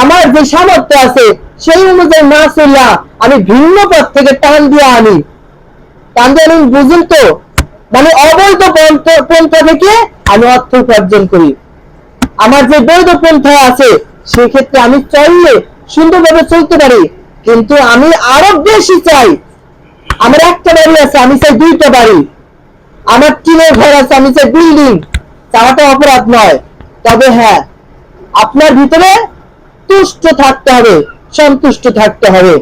আমার যে সামর্থ্য আছে, সেই অনুযায়ী না চললা আমি ভিন্ন পথ থেকে টান দিয়ে আনি। টান দিয়ে আনি বুঝুন তো? মানে অবৈধ পন্থ- থেকে আমি অর্থ উপার্জন করি। আমার যে বৈধ পন্থা আছে, সেক্ষেত্রে আমি চাইলে সুন্দরভাবে চলতে পারি। কিন্তু আমি আরও বেশি চাই। আমার একটা বাড়ি আছে, আমি চাই দুইটা বাড়ি। আমার টিনের ঘর আছে, আমি চাই বিল্ডিং। চাওয়াটা অপরাধ নয়। তবে হ্যাঁ আপনার ভিতরে তুষ্ট থাকতে হবে, সন্তুষ্ট থাকতে হবে।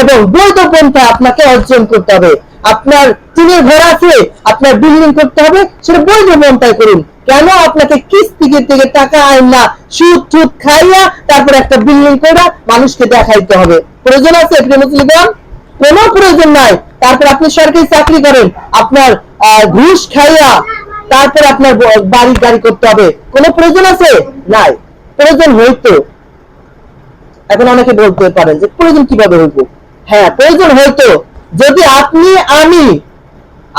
এবং বৈধ পন্থা আপনাকে অর্জন করতে হবে। আপনার টিনের ঘর আছে, আপনার বিল্ডিং করতে হবে, সেটা বৈধ পন্থায় করুন। কেন আপনাকে কিস্তি থেকে টাকা আইন না? সুদ টুদ খাইয়া তারপর একটা বিল্ডিং করে মানুষকে দেখাইতে হবে। প্রয়োজন আছে প্রিয় মুসলিম কোনো প্রয়োজন নাই। তারপর আপনি সরকারি চাকরি করেন, আপনার ঘুষ খাইয়া তারপর আপনার বাড়ি, গাড়ি করতে হবে। কোনো প্রয়োজন আছে? নাই। প্রয়োজন হইতো। এখন অনেকে বলতে পারেন যে প্রয়োজন কীভাবে হইব? হ্যাঁ প্রয়োজন হইতো যদি আপনি, আমি,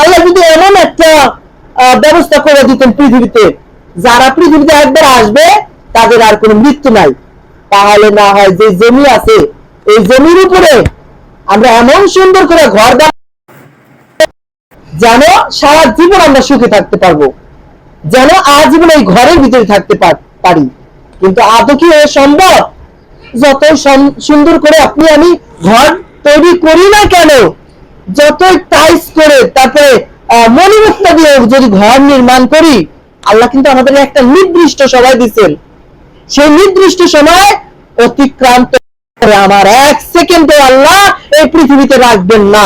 আল্লাহ যদি এমন একটা ব্যবস্থা করে দিতেন পৃথিবীতে, যারা পৃথিবীতে একবার আসবে, তাদের আর কোনো মৃত্যু নাই। তাহলে না হয় যে জমি আছে, এই জমির উপরে আমরা এমন সুন্দর করে ঘর যেন সারা জীবন আমরা সুখে থাকতে পারব। যেন আজীবন এই ঘরের ভিতরে থাকতে পারি। কিন্তু আদৌ কি সম্ভব? যত সুন্দর করে আপনি আমি ঘর তৈরি করি না কেন, যতই টাইস করে তারপরে মনিমত্তা দিয়ে যদি ঘর নির্মাণ করি, আল্লাহ কিন্তু আমাদের একটা নির্দিষ্ট সময় দিচ্ছেন সেই নির্দিষ্ট সময় অতিক্রান্ত করে আমার এক সেকেন্ডে আল্লাহ এই পৃথিবীতে রাখবেন না।